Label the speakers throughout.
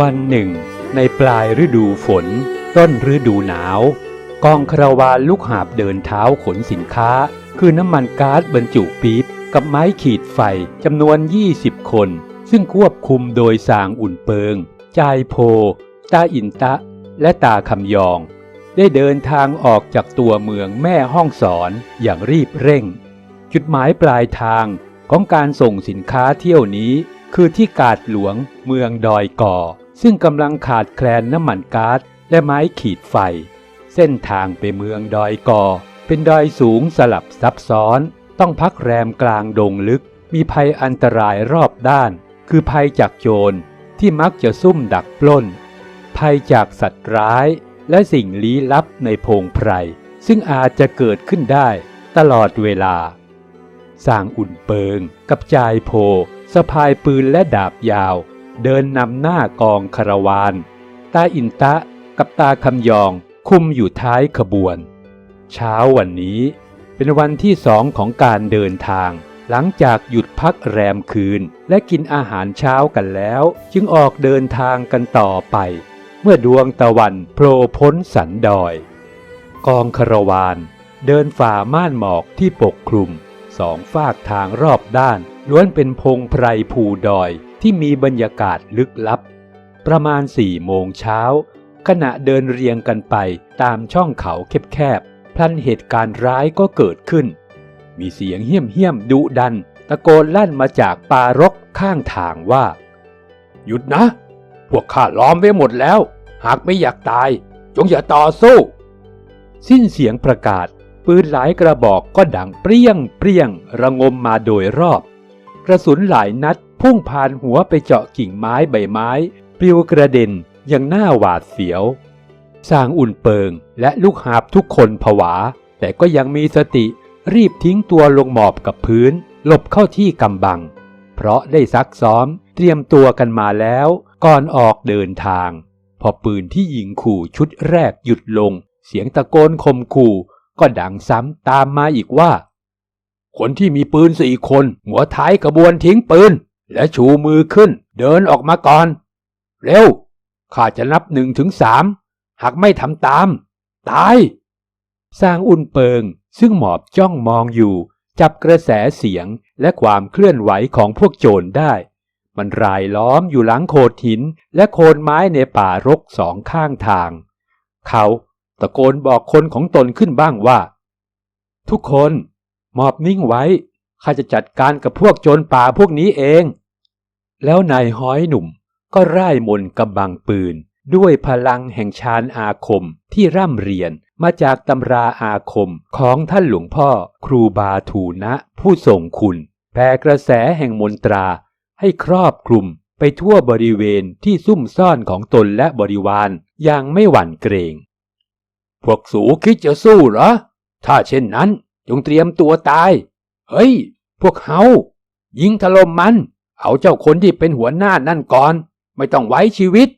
Speaker 1: วันหนึ่ง ในปลายฤดูฝน ต้นฤดูหนาว กองคาราวานลูกหาบเดินเท้าขนสินค้า คือน้ำมันก๊าซบรรจุปี๊บกับไม้ขีดไฟจำนวน 20 คน ซึ่งควบคุมโดยสางอุ่นเปิง จายโพ ตาอินตะ และตาคำยอง ได้เดินทางออกจากตัวเมืองแม่ห้องสอนอย่างรีบเร่ง จุดหมายปลายทางของการส่งสินค้าเที่ยวนี้คือที่กาดหลวงเมืองดอยก่อ ซึ่งกำลังขาดแคลนน้ำมันก๊าซและไม้ขีดไฟ เส้นทางไปเมืองดอยกอ เป็นดอยสูงสลับซับซ้อน ต้องพักแรมกลางดงลึก มีภัยอันตรายรอบด้าน คือภัยจากโจรที่มักจะซุ่มดักปล้น ภัยจากสัตว์ร้ายและสิ่งลี้ลับในพงไพร ซึ่งอาจจะเกิดขึ้นได้ตลอดเวลา สร้างอุ่นเปิงกับจายโพสะพายปืนและดาบยาว เดินนำหน้ากองคาราวานตาอินตะกับตาคำยองคุมอยู่ท้ายขบวน เช้าวันนี้เป็นวันที่สองของการเดินทาง หลังจากหยุดพักแรมคืนและกินอาหารเช้ากันแล้ว จึงออกเดินทางกันต่อไป เมื่อดวงตะวันโผล่พ้นสันดอย กองคาราวานเดินฝ่าม่านหมอกที่ปกคลุมสองฝากทางรอบด้านล้วนเป็นพงไพรภูดอย ที่มีบรรยากาศลึกลับ ประมาณสี่โมงเช้า ขณะเดินเรียงกันไปตามช่องเขาแคบๆพลันเหตุการณ์ร้ายก็เกิดขึ้น มีเสียงเหี้ยมเหี้ยมๆดุดัน ตะโกนลั่นมาจากป่ารกข้างทางว่า หยุดนะ พวกข้าล้อมไว้หมดแล้ว หากไม่อยากตาย จงอย่าต่อสู้ สิ้นเสียงประกาศปืนหลายกระบอกก็ดังเปรี้ยงเปรี้ยงระงมมาโดยรอบ กระสุนหลายนัด พุ่งผ่านหัวไปเจาะกิ่งไม้ใบไม้ ปลิวกระเด็นอย่างหน้าหวาดเสียวสร้างอุ่นเปิงและลูกหาบทุกคนผวา แต่ก็ยังมีสติรีบทิ้งตัวลงหมอบกับพื้น หลบเข้าที่กำบัง เพราะได้ซักซ้อมเตรียมตัวกันมาแล้ว ก่อนออกเดินทาง พอปืนที่ยิงขู่ชุดแรกหยุดลง เสียงตะโกนข่มขู่ก็ดังซ้ำตามมาอีกว่า คนที่มีปืนสี่คน หัวท้ายกระบวนทิ้งปืน และชูมือขึ้นเดินออกมาก่อน เร็ว ข้าจะนับหนึ่งถึงสาม หากไม่ทำตาม ตาย สร้างอุ่นเปิง ซึ่งหมอบจ้องมองอยู่ จับกระแสเสียงและความเคลื่อนไหวของพวกโจรได้ มันรายล้อมอยู่หลังโขดหินและโคนไม้ในป่ารกสองข้างทาง เขาตะโกนบอกคนของตนขึ้นบ้างว่า ทุกคน หมอบนิ่งไว้ข้าจะจัดการกับพวกโจรป่าพวกนี้เอง แล้วนายห้อยหนุ่มก็ร่ายมนกำบังปืน ด้วยพลังแห่งฌานอาคมที่ร่ำเรียนมาจากตำราอาคมของท่านหลวงพ่อครูบาทูนะผู้ทรงคุณแผ่กระแสแห่งมนตราให้ครอบคลุมไปทั่วบริเวณที่ซุ่มซ่อนของตนและบริวารอย่างไม่หวั่นเกรง พวกสูคิดจะสู้เหรอ ถ้าเช่นนั้นจงเตรียมตัวตาย เฮ้ย พวกเฮายิงถล่มมัน เอาเจ้าคนที่เป็นหัวหน้านั่นก่อน ไม่ต้องไว้ชีวิต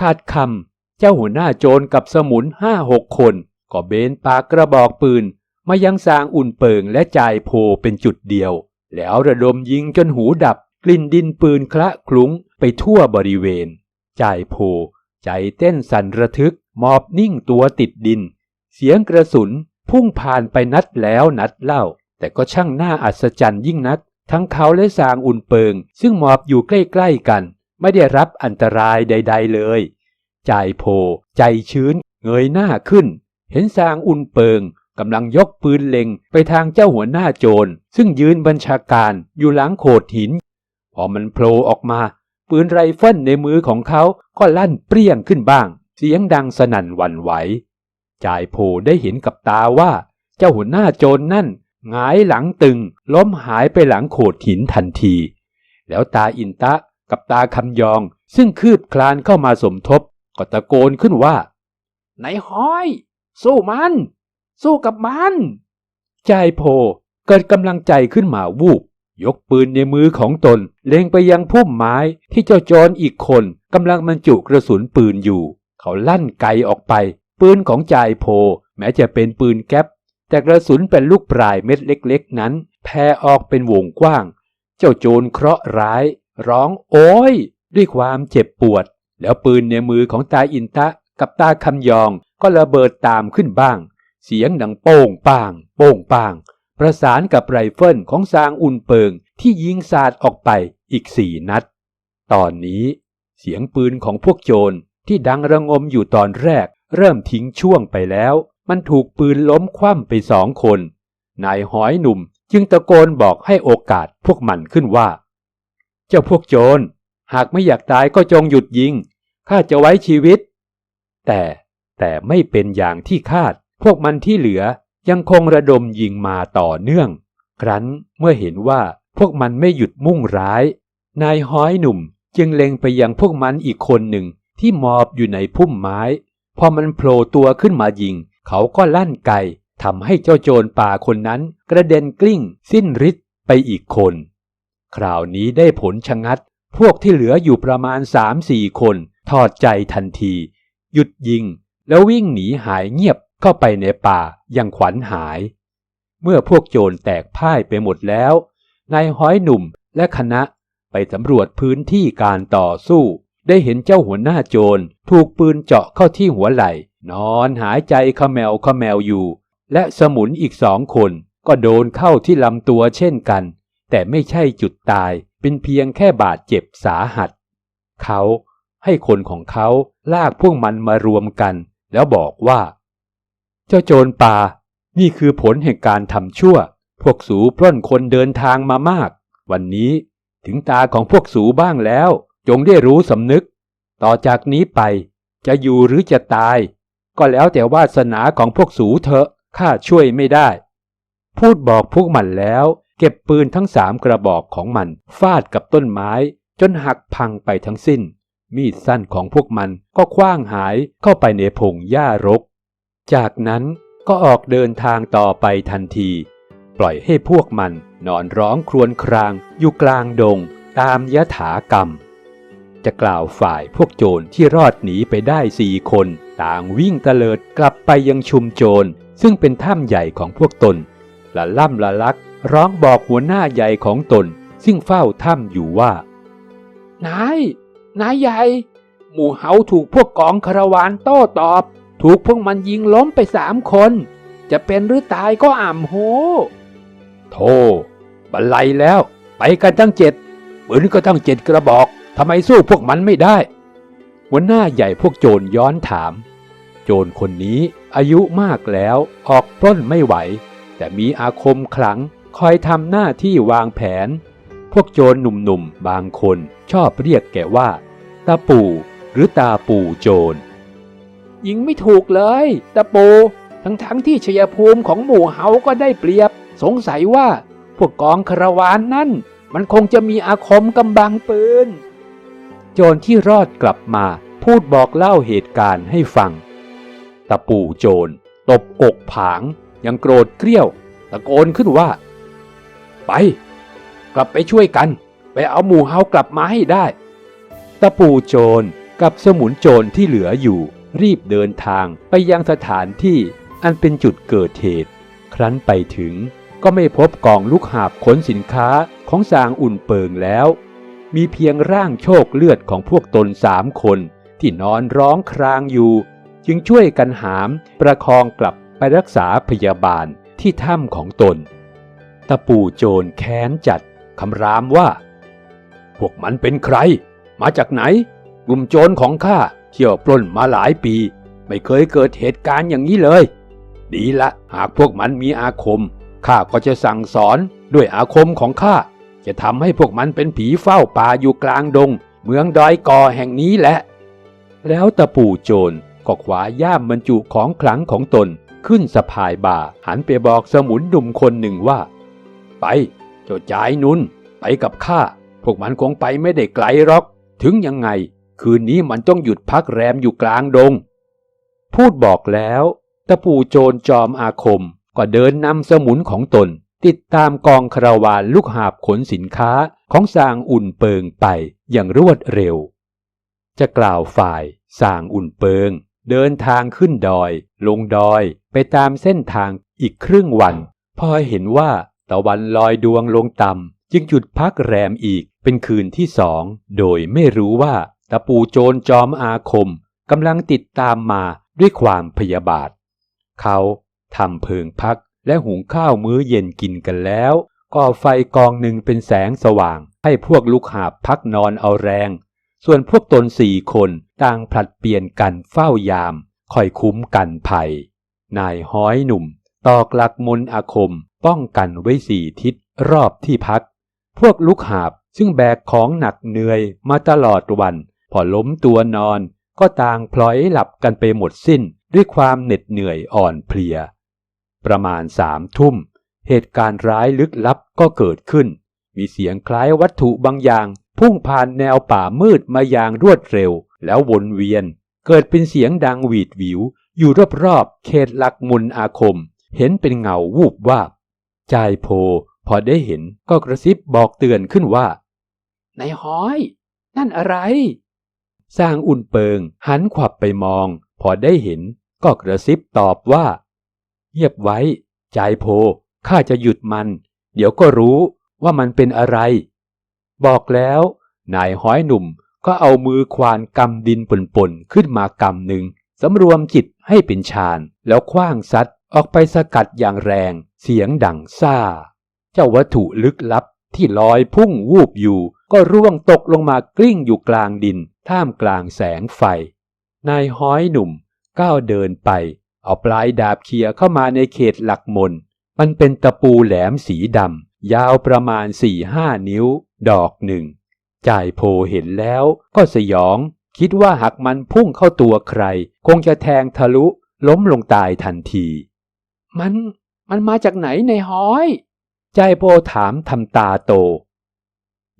Speaker 1: ขาดคำเจ้าหัวหน้าโจรกับสมุนห้าหกคน ก็เบนปากกระบอกปืน มายังสางอุ่นเปิงและจ่ายโพเป็นจุดเดียว แล้วระดมยิงจนหูดับกลิ่นดินปืนคละคลุ้งไปทั่วบริเวณ จ่ายโพใจเต้นสั่นระทึกหมอบนิ่งตัวติดดิน เสียงกระสุนพุ่งผ่านไปนัดแล้วนัดเล่า แต่ก็ช่างน่าอัศจรรย์ยิ่งนัก ทั้งเขาและสางอุ่นเปิง ซึ่งหมอบอยู่ใกล้ๆกัน ไม่ได้รับอันตรายใด ๆ เลยจ่ายโพ ใจชื้น เงยหน้าขึ้น เห็นสางอุ่นเปิงกำลังยกปืนเล็งไปทางเจ้าหัวหน้าโจร ซึ่งยืนบัญชาการอยู่หลังโขดหิน พอมันโผล่ออกมา ปืนไรเฟิลในมือของเขาก็ลั่นเปรี้ยงขึ้นบ้าง เสียงดังสนั่นหวั่นไหวจ่ายโพได้เห็นกับตาว่า เจ้าหัวหน้าโจรนนั่น หงายหลังตึง ล้มหายไปหลังโขดหินทันที แล้วตาอินตะกับตาคำยอง ซึ่งคืบคลานเข้ามาสมทบ ก็ตะโกนขึ้นว่า ไหนห้อย สู้มัน สู้กับมันจ่ายโพเกิดกำลังใจขึ้นมาวูบยกปืนในมือของตน เล็งไปยังพุ่มไม้ที่เจ้าจรอีกคนกำลังบรรจุกระสุนปืนอยู่ เขาลั่นไกออกไป ปืนของจ่ายโพ แม้จะเป็นปืนแก๊ป แต่กระสุนเป็นลูกปลายเม็ดเล็กๆ นั้น แผ่ออกเป็นวงกว้าง เจ้าโจรเคราะห์ร้าย ร้องโอยด้วยความเจ็บปวด แล้วปืนในมือของตาอินทะกับตาคำยองก็ระเบิดตามขึ้นบ้าง เสียงดังโป้งป้าง โป้งป้าง ประสานกับไรเฟิลของซางอุนเปิงที่ยิงสาดออกไปอีกสี่นัด ตอนนี้เสียงปืนของพวกโจรที่ดังระงมอยู่ตอนแรกเริ่มทิ้งช่วงไปแล้ว มันถูกปืนล้มคว่ำไปสองคน นายหอยหนุ่มจึงตะโกนบอกให้โอกาสพวกมันขึ้นว่า เจ้าพวกโจร หากไม่อยากตายก็จงหยุดยิง ข้าจะไว้ชีวิต แต่แต่ไม่เป็นอย่างที่คาด พวกมันที่เหลือยังคงระดมยิงมาต่อเนื่อง ครั้นเมื่อเห็นว่าพวกมันไม่หยุดมุ่งร้าย นายห้อยหนุ่มจึงเล็งไปยังพวกมันอีกคนหนึ่งที่มอบอยู่ในพุ่มไม้ พอมันโผล่ตัวขึ้นมายิง เขาก็ลั่นไกทำให้เจ้าโจรป่าคนนั้นกระเด็นกลิ้ง สิ้นฤทธิ์ไปอีกคน คราวนี้ได้ผลชะงัด พวกที่เหลืออยู่ประมาณสามสี่คนถอดใจทันที หยุดยิง แล้ววิ่งหนีหายเงียบเข้าไปในป่าย่างขวัญหาย เมื่อพวกโจรแตกพ่ายไปหมดแล้ว นายห้อยหนุ่มและคณะไปสำรวจพื้นที่การต่อสู้ ได้เห็นเจ้าหัวหน้าโจรถูกปืนเจาะเข้าที่หัวไหล่ นอนหายใจขมแมวขมแมวอยู่ และสมุนอีกสองคนก็โดนเข้าที่ลำตัวเช่นกัน แต่ไม่ใช่จุดตายเป็นเพียงแค่บาดเจ็บสาหัส เขาให้คนของเขาลากพวกมันมารวมกัน แล้วบอกว่า เจ้าโจรป่า นี่คือผลแห่งการทำชั่ว พวกสูปล้นคนเดินทางมามาก วันนี้ถึงตาของพวกสูบ้างแล้ว จงได้รู้สำนึก ต่อจากนี้ไปจะอยู่หรือจะตาย ก็แล้วแต่วาสนาของพวกสูเถอะข้าช่วยไม่ได้ พูดบอกพวกมันแล้ว เก็บปืนทั้งสามกระบอกของมัน ฟาดกับต้นไม้ จนหักพังไปทั้งสิ้น มีดสั้นของพวกมันก็คว้างหายเข้าไปในพงหญ้ารก จากนั้นก็ออกเดินทางต่อไปทันที ปล่อยให้พวกมันนอนร้องครวญครางอยู่กลางดง ตามยถากรรม จะกล่าวฝ่ายพวกโจรที่รอดหนีไปได้สี่คน ต่างวิ่งเตลิดกลับไปยังชุมโจร ซึ่งเป็นถ้ำใหญ่ของพวกตนละล่ำละลัก ร้องบอกหัวหน้าใหญ่ของตน ซึ่งเฝ้าถ้ำอยู่ว่า นาย นายใหญ่ หมู่เฮาถูกพวกกองคาราวานโต้ตอบ ถูกพวกมันยิงล้มไปสามคน จะเป็นหรือตายก็อ่ำโหโธ่บันไลแล้ว ไปกันตั้งเจ็ดปืนก็ตั้งเจ็ดกระบอก ทำไมสู้พวกมันไม่ได้ หัวหน้าใหญ่พวกโจรย้อนถาม โจรคนนี้อายุมากแล้วออกปล้นไม่ไหว แต่มีอาคมขลังคอยทำหน้าที่วางแผน พวกโจรหนุ่มๆบางคนชอบเรียกแกว่า ตาปู่หรือตาปู่โจรยิงไม่ถูกเลย ตาปูทั้งทั้งๆที่ชยภูมิของหมู่เฮาก็ได้เปรียบ สงสัยว่า พวกกองคารวานนั่น มันคงจะมีอาคมกำบังปืน โจรที่รอดกลับมาพูดบอกเล่าเหตุการณ์ให้ฟัง ตะปู่โจรตบอกผาง ยังโกรธเกรี้ยวตะโกนขึ้นว่า ไป กลับไปช่วยกัน ไปเอาหมู่เฮากลับมาให้ได้ ตะปูโจรกับสมุนโจรที่เหลืออยู่ รีบเดินทางไปยังสถานที่อันเป็นจุดเกิดเหตุ ครั้นไปถึงก็ไม่พบกองลูกหาบขนสินค้าของสางอุ่นเปิงแล้ว มีเพียงร่างโชคเลือดของพวกตนสามคน ที่นอนร้องครางอยู่ จึงช่วยกันหามประคองกลับไปรักษาพยาบาลที่ถ้ำของตน ตะปูโจรแค้นจัดคำรามว่า พวกมันเป็นใคร มาจากไหน กลุ่มโจรของข้าเที่ยวปล้นมาหลายปี ไม่เคยเกิดเหตุการณ์อย่างนี้เลย ดีละ หากพวกมันมีอาคมข้าก็จะสั่งสอนด้วยอาคมของข้า จะทำให้พวกมันเป็นผีเฝ้าป่าอยู่กลางดง เมืองดอยกอแห่งนี้แหละ แล้วตะปู่โจรก็ขวาย่ามบรรจุของขลังของตนขึ้นสะพายบ่าหันไปบอกสมุนหนุ่มคนหนึ่งว่า ไปเจ้าจายนุนไปกับข้า พวกมันคงไปไม่ได้ไกลหรอก ถึงยังไง คืนนี้มันต้องหยุดพักแรมอยู่กลางดง พูดบอกแล้ว ตะปูโจรจอมอาคมก็เดินนำสมุนของตน ติดตามกองคาราวานลูกหาบขนสินค้าของสางอุ่นเปิงไปอย่างรวดเร็ว จะกล่าวฝ่ายสางอุ่นเปิง เดินทางขึ้นดอย ลงดอยไปตามเส้นทางอีกครึ่งวัน พอเห็นว่าตะวันลอยดวงลงต่ำจึงหยุดพักแรมอีกเป็นคืนที่สอง โดยไม่รู้ว่าตะปูโจรจอมอาคมกำลังติดตามมาด้วยความพยาบาท เขาทำเพิงพัก และหุงข้าวมื้อเย็นกินกันแล้วก่อไฟกองหนึ่งเป็นแสงสว่าง ให้พวกลูกหาบพักนอนเอาแรง ส่วนพวกตนสี่คนต่างผลัดเปลี่ยนกันเฝ้ายามคอยคุ้มกันภัย นายห้อยหนุ่ม ตอกหลักมนอาคม ป้องกันไว้สี่ทิศรอบที่พัก พวกลูกหาบซึ่งแบกของหนักเหนื่อยมาตลอดวัน พอล้มตัวนอน ก็ต่างพลอยหลับกันไปหมดสิ้นด้วยความเหน็ดเหนื่อยอ่อนเพลีย ประมาณสามทุ่ม เหตุการณ์ร้ายลึกลับก็เกิดขึ้น มีเสียงคล้ายวัตถุบางอย่าง พุ่งผ่านแนวป่ามืดมาอย่างรวดเร็ว แล้ววนเวียน เกิดเป็นเสียงดังหวีดหวิว อยู่รอบๆเขตหลักมุนอาคม เห็นเป็นเงาวูบวาบจายโพ พอได้เห็นก็กระซิบบอกเตือนขึ้นว่า
Speaker 2: นายห้อย นั่นอะไร
Speaker 1: สร้างอุ่นเปิงหันขวับไปมอง พอได้เห็นก็กระซิบตอบว่า เงียบไว้ ใจโพ ข้าจะหยุดมัน เดี๋ยวก็รู้ว่ามันเป็นอะไร บอกแล้วนายห้อยหนุ่มก็เอามือควานกำดินป่นๆขึ้นมากำหนึ่งสำรวมจิตให้เป็นฌานแล้วคว้างซัดออกไปสกัดอย่างแรง เสียงดังซ่า เจ้าวัตถุลึกลับที่ลอยพุ่งวูบอยู่ ก็ร่วงตกลงมากลิ้งอยู่กลางดิน ท่ามกลางแสงไฟ นายห้อยหนุ่มก้าวเดินไป เอาปลายดาบเคียเข้ามาในเขตหลักมน มันเป็นตะปูแหลมสีดำยาวประมาณสี่ห้านิ้ว ดอกหนึ่ง จ่ายโพเห็นแล้วก็สยอง คิดว่าหากมันพุ่งเข้าตัวใคร คงจะแทงทะลุล้มลงตายทันที
Speaker 2: มันมันมาจากไหนในห้อย
Speaker 1: ใจายโพถามทำตาโต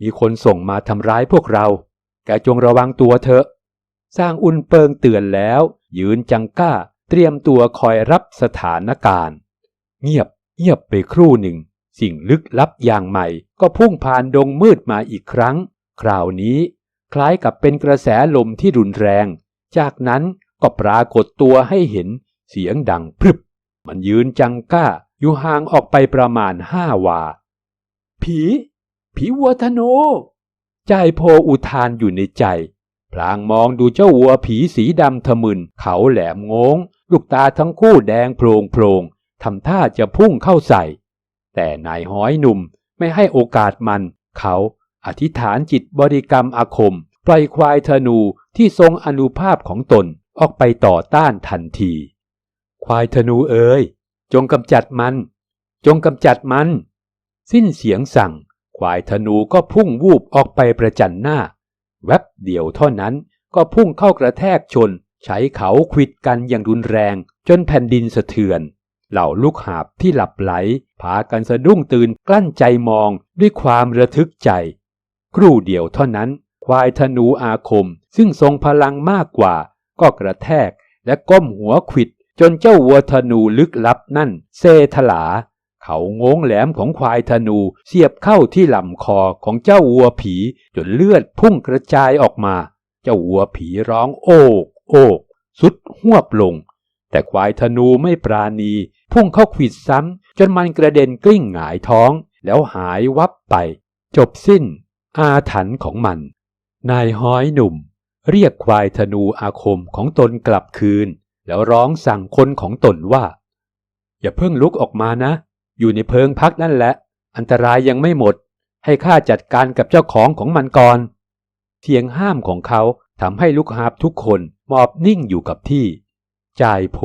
Speaker 1: มีคนส่งมาทำร้ายพวกเรา แกจงระวังตัวเถอะ สร้างอุ่นเปิงเตือนแล้ว ยืนจังก้า เตรียมตัวคอยรับสถานการณ์ เงียบเงียบไปครู่หนึ่ง สิ่งลึกลับอย่างใหม่ ก็พุ่งผ่านดงมืดมาอีกครั้ง คราวนี้ คล้ายกับเป็นกระแสลมที่รุนแรง จากนั้นก็ปรากฏตัวให้เห็นเสียงดังพรึบ มันยืนจังก้าอยู่ห่างออกไปประมาณห้าวา
Speaker 2: ผี ผีวัวธนู
Speaker 1: ใจายโพอุทานอยู่ในใจ พลางมองดูเจ้าวัวผีสีดำทะมึนเขาแหลมงง ลูกตาทั้งคู่แดงโพลงโพลงทำท่าจะพุ่งเข้าใส่ แต่นายห้อยหนุ่มไม่ให้โอกาสมัน เขาอธิษฐานจิตบริกรรมอาคม ปล่อยควายธนูที่ทรงอนุภาพของตนออกไปต่อต้านทันที ควายธนูเอ๋ยจงกำจัดมัน จงกำจัดมัน สิ้นเสียงสั่ง ควายธนูก็พุ่งวูบออกไปประจันหน้า แวบเดียวเท่านั้นก็พุ่งเข้ากระแทกชน ใช้เขาควิดกันอย่างรุนแรงจนแผ่นดินสะเทือน เหล่าลูกหาบที่หลับไหล พากันสะดุ้งตื่นกลั้นใจมองด้วยความระทึกใจ ครู่เดียวเท่านั้น ควายธนูอาคมซึ่งทรงพลังมากกว่า ก็กระแทกและก้มหัวขวิดจนเจ้าวัวธนูลึกลับนั่นเซถลา เขาโงงแหลมของควายธนูเสียบเข้าที่ลำคอของเจ้าวัวผีจนเลือดพุ่งกระจายออกมา เจ้าวัวผีร้องโอก โอกสุดหวบลง แต่ควายธนูไม่ปราณี พุ่งเข้าขวิดซ้ำ จนมันกระเด็นกลิ้งหงายท้อง แล้วหายวับไป จบสิ้น อาถรรพ์ของมัน นายห้อยหนุ่ม เรียกควายธนูอาคมของตนกลับคืน แล้วร้องสั่งคนของตนว่า อย่าเพิ่งลุกออกมานะ อยู่ในเพิงพักนั่นแหละ อันตรายยังไม่หมด ให้ข้าจัดการกับเจ้าของของมันก่อนเสียงห้ามของเขาทำให้ลูกหาบทุกคน หมอบนิ่งอยู่กับที่จ่ายโพ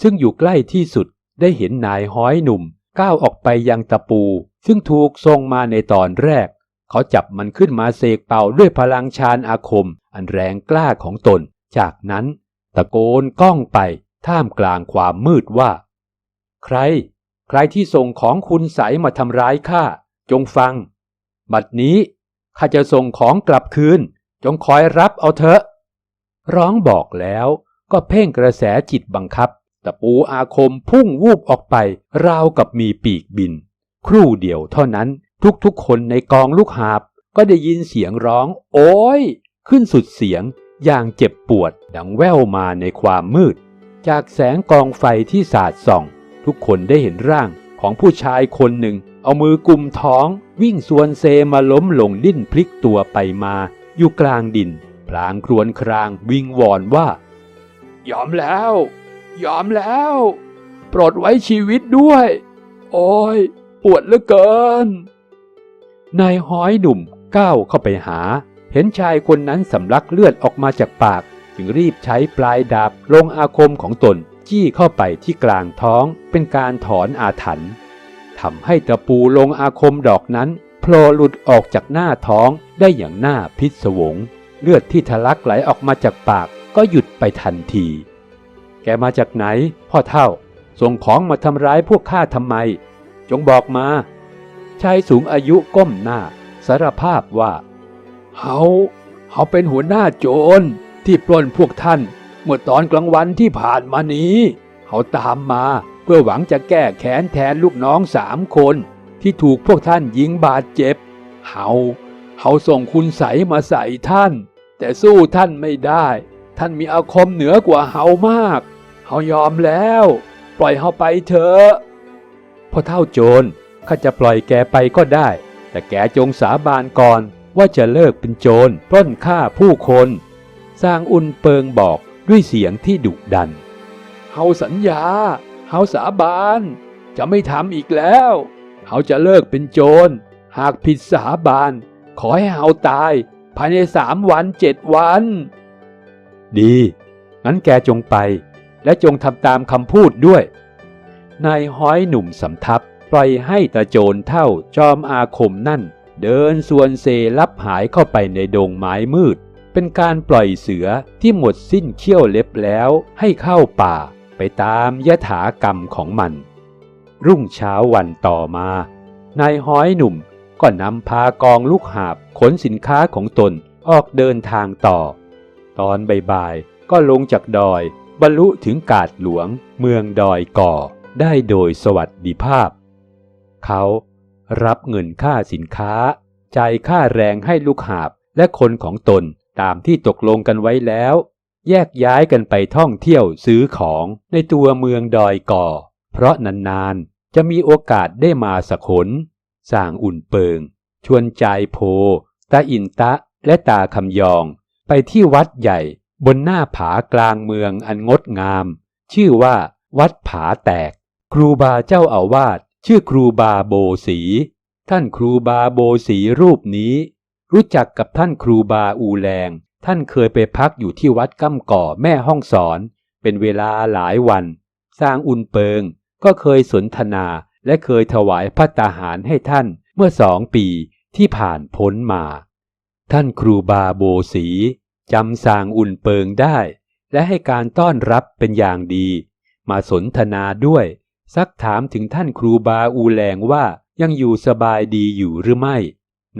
Speaker 1: ซึ่งอยู่ใกล้ที่สุดได้เห็นนายห้อยหนุ่ม ก้าวออกไปยังตะปู ซึ่งถูกทรงมาในตอนแรก เขาจับมันขึ้นมาเสกเป่าด้วยพลังฌานอาคม อันแรงกล้าของตน จากนั้น ตะโกนก้องไปท่ามกลางความมืดว่า ใคร ใครที่ส่งของคุณใสมาทำร้ายข้าจงฟัง บัดนี้ข้าจะส่งของกลับคืน จงคอยรับเอาเถอะ ร้องบอกแล้วก็เพ่งกระแสจิตบังคับ ตะปูอาคมพุ่งวูบออกไป ราวกับมีปีกบิน ครู่เดียวเท่านั้นทุกๆคนในกองลูกหาบ ก็ได้ยินเสียงร้อง โอ้ย ขึ้นสุดเสียง อย่างเจ็บปวดดังแว่วมาในความมืด จากแสงกองไฟที่สาดส่อง ทุกคนได้เห็นร่างของผู้ชายคนหนึ่ง เอามือกุมท้อง วิ่งสวนเซมาล้มลงดิ้นพลิกตัวไปมา อยู่กลางดิน พลางครวญครางวิงวอนว่า
Speaker 2: ยอมแล้ว ยอมแล้ว โปรดไว้ชีวิตด้วย โอ้ย ปวดเหลือเกิน
Speaker 1: นายห้อยหนุ่มก้าวเข้าไปหา เห็นชายคนนั้นสำลักเลือดออกมาจากปาก จึงรีบใช้ปลายดาบลงอาคมของตนจี้เข้าไปที่กลางท้องเป็นการถอนอาถรรพ์ทำให้ตะปูลงอาคมดอกนั้นโผล่หลุดออกจากหน้าท้องได้อย่างน่าพิศวง เลือดที่ทะลักไหลออกมาจากปากก็หยุดไปทันที แกมาจากไหน พ่อเท่า ส่งของมาทำร้ายพวกข้าทำไม จงบอกมา ชายสูงอายุก้มหน้า สารภาพว่า
Speaker 2: เฮา เฮาเป็นหัวหน้าโจรที่ปล้นพวกท่าน เมื่อตอนกลางวันที่ผ่านมานี้ เขาตามมาเพื่อหวังจะแก้แค้นแทนลูกน้องสามคน ที่ถูกพวกท่านยิงบาดเจ็บ เฮา เฮาส่งคุณใสมาใส่ท่าน แต่สู้ท่านไม่ได้ ท่านมีอาคมเหนือกว่าเฮามากเฮายอมแล้ว ปล่อยเฮาไปเถอะ
Speaker 1: พ่อเท่าโจรข้าจะปล่อยแกไปก็ได้ แต่แกจงสาบานก่อนว่าจะเลิกเป็นโจรปล้นฆ่าผู้คนสร้างอุนเปิงบอกด้วยเสียงที่ดุดัน
Speaker 2: เฮาสัญญา เฮาสาบาน จะไม่ทำอีกแล้ว เฮาจะเลิกเป็นโจร หากผิดสาบาน ขอให้เฮาตาย ภายในสามวันเจ็ดวัน
Speaker 1: ดี งั้นแกจงไป และจงทำตามคำพูดด้วย นายห้อยหนุ่มสำทับ ปล่อยให้ตาโจรเท่าจอมอาคมนั่น เดินส่วนเซลับหายเข้าไปในดงไม้มืด เป็นการปล่อยเสือที่หมดสิ้นเขี้ยวเล็บแล้วให้เข้าป่าไปตามยถากรรมของมัน รุ่งเช้าวันต่อมา นายห้อยหนุ่ม ก็นำพากองลูกหาบขนสินค้าของตนออกเดินทางต่อ ตอนบ่ายๆก็ลงจากดอย บรรลุถึงกาดหลวง เมืองดอยก่อ ได้โดยสวัสดิภาพ เขารับเงินค่าสินค้า จ่ายค่าแรงให้ลูกหาบและคนของตนตามที่ตกลงกันไว้แล้ว แยกย้ายกันไปท่องเที่ยวซื้อของในตัวเมืองดอยก่อ เพราะนานๆจะมีโอกาสได้มาสักหน สร้างอุ่นเปิง ชวนใจายโพ ตาอินตะและตาคำยอง ไปที่วัดใหญ่บนหน้าผากลางเมืองอันงดงาม ชื่อว่าวัดผาแตก ครูบาเจ้าอาวาสชื่อครูบาโบสี ท่านครูบาโบสีรูปนี้ รู้จักกับท่านครูบาอูแลงท่านเคยไปพักอยู่ที่วัดก้ำก่อแม่ห้องสอน เป็นเวลาหลายวัน สร้างอุ่นเปิงก็เคยสนทนา และเคยถวายพัตตาหารให้ท่านเมื่อสองปีที่ผ่านพ้นมา ท่านครูบาโบสีจำสางอุ่นเปิงได้ และให้การต้อนรับเป็นอย่างดี มาสนทนาด้วย ซักถามถึงท่านครูบาอูแลงว่ายังอยู่สบายดีอยู่หรือไม่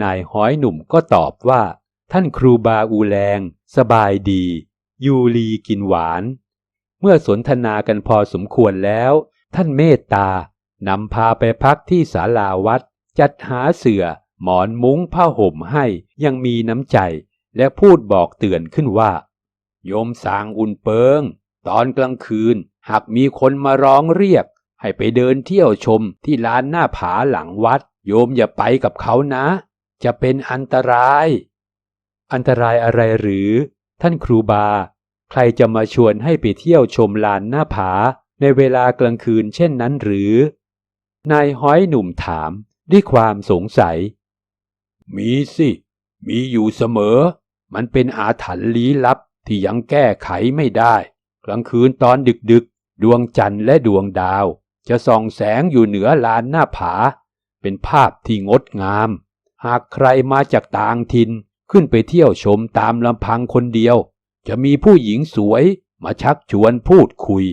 Speaker 1: นายห้อยหนุ่มก็ตอบว่า ท่านครูบาอูแลง สบายดี ยูลีกินหวาน เมื่อสนทนากันพอสมควรแล้ว ท่านเมตตา นำพาไปพักที่ศาลาวัด จัดหาเสือ่อหมอนมุ้งผ้าห่มให้ยังมีน้ำใจ และพูดบอกเตือนขึ้นว่า โยมสางอุ่นเปิง ตอนกลางคืน หากมีคนมาร้องเรียก ให้ไปเดินเที่ยวชมที่ลานหน้าผาหลังวัด โยมอย่าไปกับเขานะ จะเป็นอันตราย อันตรายอะไรหรือ ท่านครูบา ใครจะมาชวนให้ไปเที่ยวชมลานหน้าผาในเวลากลางคืนเช่นนั้นหรือ นายห้อยหนุ่มถามด้วยความสงสัย มีสิ มีอยู่เสมอ มันเป็นอาถรรพ์ลี้ลับที่ยังแก้ไขไม่ได้ กลางคืนตอนดึกๆดวงจันทร์และดวงดาว จะส่องแสงอยู่เหนือลานหน้าผา เป็นภาพที่งดงาม หากใครมาจากต่างถิ่นขึ้นไปเที่ยวชมตามลำพังคนเดียว จะมีผู้หญิงสวยมาชักชวนพูดคุย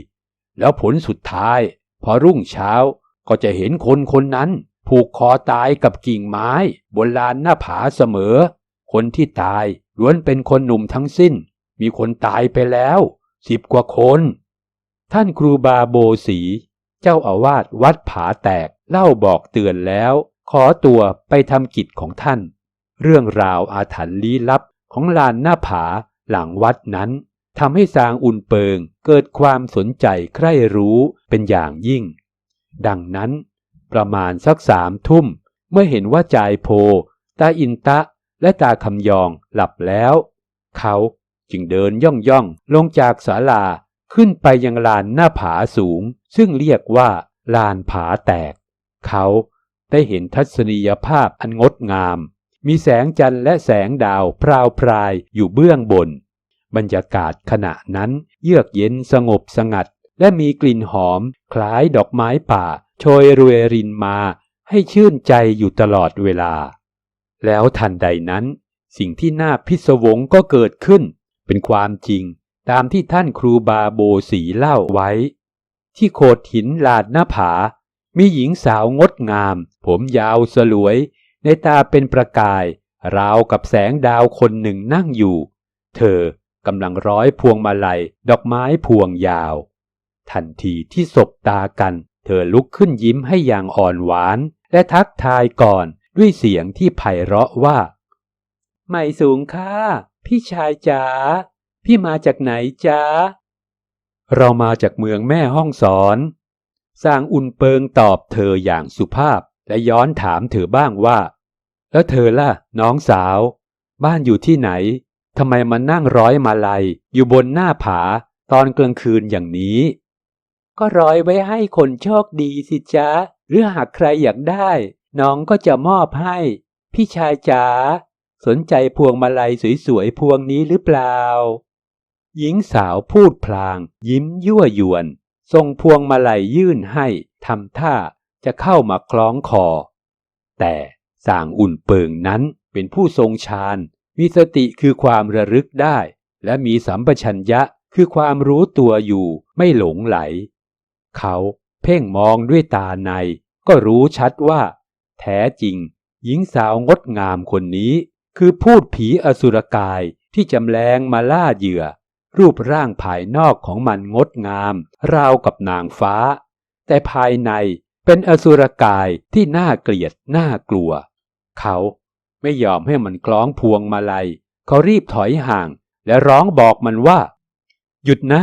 Speaker 1: แล้วผลสุดท้าย พอรุ่งเช้า ก็จะเห็นคนคนนั้นผูกคอตายกับกิ่งไม้บนลานหน้าผาเสมอ คนที่ตายล้วนเป็นคนหนุ่มทั้งสิ้น มีคนตายไปแล้วสิบกว่าคน ท่านครูบาโบสี เจ้าอาวาสวัดผาแตกเล่าบอกเตือนแล้ว ขอตัวไปทำกิจของท่าน เรื่องราวอาถรรพ์ลี้ลับของลานหน้าผาหลังวัดนั้นทำให้สางอุ่นเปิงเกิดความสนใจใคร่รู้เป็นอย่างยิ่ง ดังนั้น ประมาณสักสามทุ่ม เมื่อเห็นว่าจายโพ ตาอินตะ และตาคำยองหลับแล้ว เขาจึงเดินย่องย่องลงจากศาลาขึ้นไปยังลานหน้าผาสูง ซึ่งเรียกว่าลานผาแตก เขาได้เห็นทัศนียภาพอันงดงาม มีแสงจันทร์และแสงดาวพราวพรายอยู่เบื้องบน บรรยากาศขณะนั้นเยือกเย็นสงบสงัด และมีกลิ่นหอมคล้ายดอกไม้ป่า โชยรวยรินมาให้ชื่นใจอยู่ตลอดเวลา แล้วทันใดนั้น สิ่งที่น่าพิศวงก็เกิดขึ้น เป็นความจริงตามที่ท่านครูบาโบสีเล่าไว้ ที่โขดหินลาดหน้าผา มีหญิงสาวงดงาม ผมยาวสลวย ในตาเป็นประกาย ราวกับแสงดาวคนหนึ่งนั่งอยู่ เธอกำลังร้อยพวงมาลัยดอกไม้พวงยาว ทันทีที่สบตากัน เธอลุกขึ้นยิ้มให้อย่างอ่อนหวาน และทักทายก่อนด้วยเสียงที่ไพเราะว่า ไม่สูงค่าพี่ชายจ๋า พี่มาจากไหนจ๊ะ เรามาจากเมืองแม่ห้องสอน สร้างอุ่นเปิงตอบเธออย่างสุภาพ และย้อนถามเธอบ้างว่า แล้วเธอล่ะ น้องสาว บ้านอยู่ที่ไหนทำไมมานั่งร้อยมาลัยอยู่บนหน้าผาตอนกลางคืนอย่างนี้ ก็ร้อยไว้ให้คนโชคดีสิจ๊ะ หรือหากใครอยากได้ น้องก็จะมอบให้ พี่ชายจ๋าสนใจพวงมาลัยสวยๆพวงนี้หรือเปล่า หญิงสาวพูดพลาง ยิ้มยั่วยวนส่งพวงมาลัยยื่นให้ทำท่าจะเข้ามาคล้องคอ แต่สางอุ่นเปิงนั้นเป็นผู้ทรงฌานมีสติคือความระลึกได้ และมีสัมปชัญญะคือความรู้ตัวอยู่ไม่หลงไหล เขาเพ่งมองด้วยตาใน ก็รู้ชัดว่า แท้จริง หญิงสาวงดงามคนนี้ คือพูดผีอสุรกายที่จำแรงมาล่าเหยื่อ รูปร่างภายนอกของมันงดงาม ราวกับนางฟ้า แต่ภายในเป็นอสุรกายที่น่าเกลียดน่ากลัว เขาไม่ยอมให้มันคล้องพวงมาลัย เขารีบถอยห่าง และร้องบอกมันว่า หยุดนะ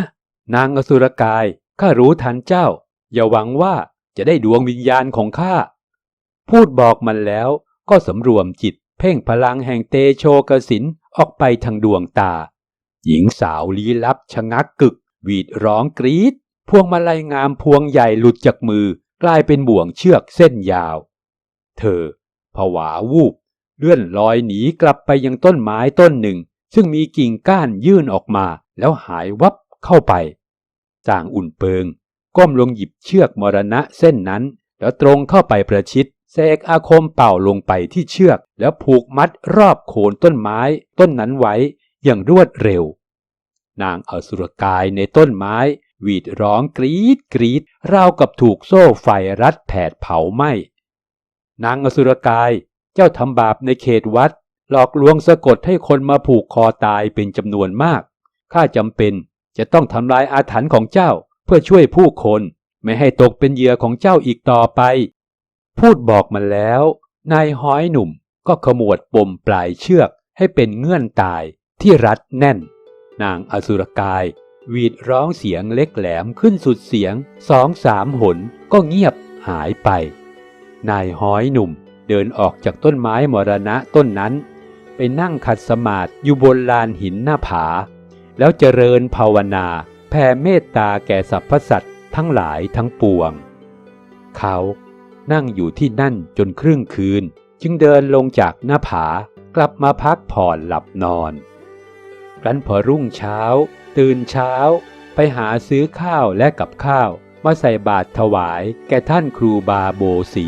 Speaker 1: นางอสุรกาย ข้ารู้ทันเจ้า อย่าหวังว่าจะได้ดวงวิญญาณของข้า พูดบอกมันแล้วก็สำรวมจิตเพ่งพลังแห่งเตโชกสินออกไปทางดวงตา หญิงสาวลี้ลับชะงักกึก หวีดร้องกรีด พวงมาลัยงามพวงใหญ่หลุดจากมือกลายเป็นบ่วงเชือกเส้นยาว เธอผวาวูบเลื่อนลอยหนีกลับไปยังต้นไม้ต้นหนึ่ง ซึ่งมีกิ่งก้านยื่นออกมาแล้วหายวับเข้าไป จางอุ่นเปิง ก้มลงหยิบเชือกมรณะเส้นนั้น แล้วตรงเข้าไปประชิดเสกอาคมเป่าลงไปที่เชือก แล้วผูกมัดรอบโคนต้นไม้ ต้นนั้นไว้อย่างรวดเร็ว นางอสุรกายในต้นไม้หวีดร้องกรีดกรีดราวกับถูกโซ่ไฟรัดแผดเผาไหม้นางอสุรกายเจ้าทำบาปในเขตวัด หลอกลวงสะกดให้คนมาผูกคอตายเป็นจำนวนมาก ข้าจำเป็น จะต้องทำลายอาถรรพ์ของเจ้าเพื่อช่วยผู้คนไม่ให้ตกเป็นเหยื่อของเจ้าอีกต่อไป พูดบอกมันแล้ว นายห้อยหนุ่มก็ขมวดปมปลายเชือกให้เป็นเงื่อนตายที่รัดแน่น นางอสุรกาย หวีดร้องเสียงเล็กแหลมขึ้นสุดเสียงสองสามหนก็เงียบหายไป นายห้อยหนุ่มเดินออกจากต้นไม้มรณะต้นนั้น ไปนั่งขัดสมาธิอยู่บนลานหินหน้าผา แล้วเจริญภาวนาแผ่เมตตาแก่สรรพสัตว์ทั้งหลายทั้งปวง เขานั่งอยู่ที่นั่นจนครึ่งคืน จึงเดินลงจากหน้าผากลับมาพักผ่อนหลับนอนครั้นพอรุ่งเช้า ตื่นเช้า ไปหาซื้อข้าวและกับข้าว มาใส่บาตรถวายแก่ท่านครูบาโบสี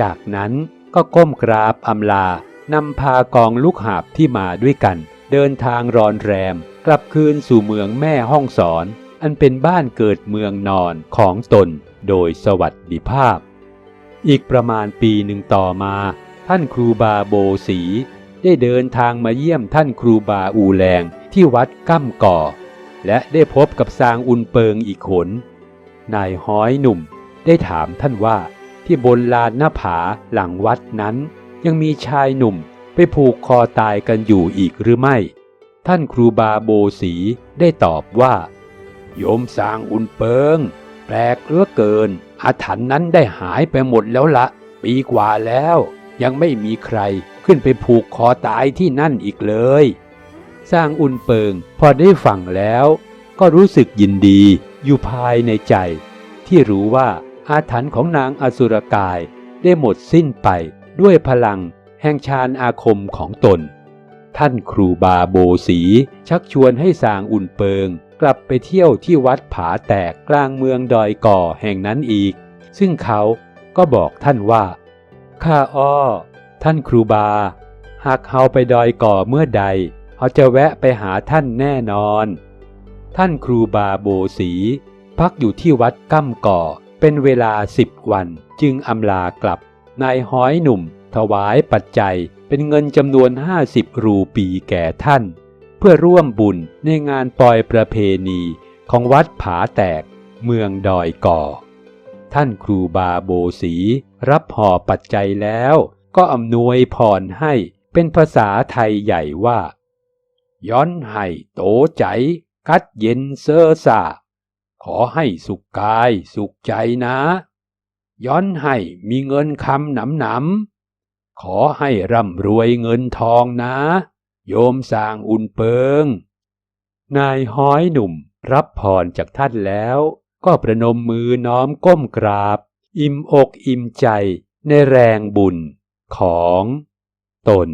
Speaker 1: จากนั้นก็ก้มกราบอำลานำพากองลูกหาบที่มาด้วยกัน เดินทางรอนแรม กลับคืนสู่เมืองแม่ห้องสอน อันเป็นบ้านเกิดเมืองนอนของตนโดยสวัสดิภาพ อีกประมาณปีหนึ่งต่อมา ท่านครูบาโบสี ได้เดินทางมาเยี่ยมท่านครูบาอูแลงที่วัดก้ำก่อ และได้พบกับซางอุนเปิงอีกขนนายห้อยหนุ่มได้ถามท่านว่าที่บนลานหน้าผาหลังวัดนั้น ยังมีชายหนุ่มไปผูกคอตายกันอยู่อีกหรือไม่ ท่านครูบาโบสีได้ตอบว่า โยมสร้างอุนเปิง แปลกเหลือเกิน อาถรรพ์นั้นได้หายไปหมดแล้วละ ปีกว่าแล้ว ยังไม่มีใครขึ้นไปผูกคอตายที่นั่นอีกเลย สร้างอุ่นเปิงพอได้ฟังแล้ว ก็รู้สึกยินดีอยู่ภายในใจ ที่รู้ว่าอาถรรพ์ของนางอสุรกายได้หมดสิ้นไปด้วยพลังแห่งฌานอาคมของตน ท่านครูบาโบสี ชักชวนให้สางอุ่นเปิง กลับไปเที่ยวที่วัดผาแตกกลางเมืองดอยก่อแห่งนั้นอีก ซึ่งเขาก็บอกท่านว่า ข้าอ้อ ท่านครูบา หากเฮาไปดอยก่อเมื่อใดเขาจะแวะไปหาท่านแน่นอน ท่านครูบาโบสี พักอยู่ที่วัดก้ำก่อเป็นเวลาสิบวันจึงอำลากลับนายห้อยหนุ่ม ถวายปัจจัย เป็นเงินจำนวนห้าสิบรูปีแก่ท่าน เพื่อร่วมบุญในงานปล่อยประเพณีของวัดผาแตก เมืองดอยก่อ ท่านครูบาโบสี รับห่อปัจจัยแล้วก็อำนวยพรให้เป็นภาษาไทยใหญ่ว่า ย้อนให้โตใจกัดเย็นเซอซาขอให้สุขกายสุขใจนะ ย้อนให้มีเงินคำหนำหนำ ขอให้ร่ำรวยเงินทองนะ โยมสร้างอุ่นเปิง นายห้อยหนุ่มรับพรจากท่านแล้ว ก็ประนมมือน้อมก้มกราบ อิ่มอกอิ่มใจในแรงบุญของตน